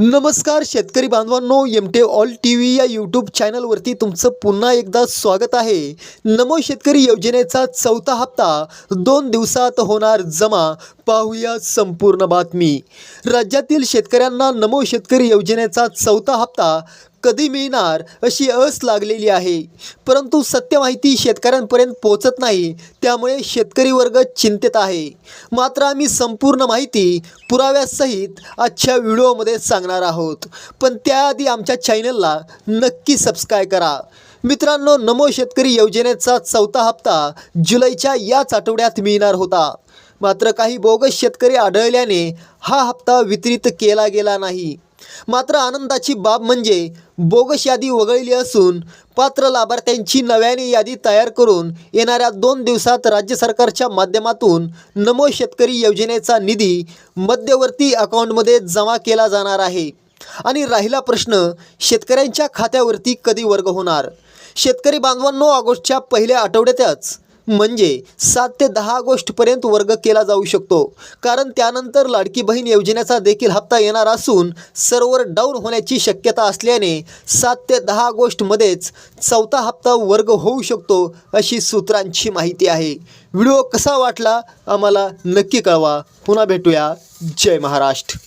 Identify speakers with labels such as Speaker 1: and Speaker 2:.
Speaker 1: नमस्कार शेतकरी बांधवांनो एम टे ऑल टी व्ही या यूट्यूब चॅनलवरती तुमचं पुन्हा एकदा स्वागत आहे. नमो शेतकरी योजनेचा चौथा हप्ता दोन दिवसात होणार जमा. पाहूया संपूर्ण बातमी. राज्यातील शेतकऱ्यांना नमो शेतकरी योजनेचा चौथा हप्ता कधी मिळणार अशी अस लागलेली आहे. परंतु सत्य माहिती शेतकऱ्यांपर्यंत पोहोचत नाही त्यामुळे शेतकरी वर्ग चिंतेत आहे. मात्र आम्ही संपूर्ण माहिती पुराव्यासहित आजच्या व्हिडिओमध्ये सांगणार आहोत. पण त्याआधी आमच्या चॅनलला नक्की सबस्क्राईब करा. मित्रांनो नमो शेतकरी योजनेचा चौथा हप्ता जुलैच्या याच आठवड्यात मिळणार होता. मात्र काही बोगस शेतकरी आढळल्याने हा हप्ता वितरित केला गेला नाही. मात्र आनंदाची बाब म्हणजे बोगस यादी वगळली असून पात्र लाभार्थ्यांची नव्याने यादी तयार करून येणाऱ्या दोन दिवसात राज्य सरकारच्या माध्यमातून नमो शेतकरी योजनेचा निधी मध्यवर्ती अकाउंटमध्ये जमा केला जाणार आहे. आणि राहिला प्रश्न शेतकऱ्यांच्या खात्यावरती कधी वर्ग होणार? शेतकरी बांधवांनो ऑगस्टच्या पहिल्या आठवड्यातच म्हणजे सात ते दहा ऑगस्टपर्यंत वर्ग केला जाऊ शकतो. कारण त्यानंतर लाडकी बहीण योजनेचा देखील हप्ता येणार असून सर्व्हर डाऊन होण्याची शक्यता असल्याने सात ते दहा ऑगस्टमध्येच चौथा हप्ता वर्ग होऊ शकतो अशी सूत्रांची माहिती आहे. व्हिडिओ कसा वाटला? आम्हाला नक्की कळवा. पुन्हा भेटूया. जय महाराष्ट्र.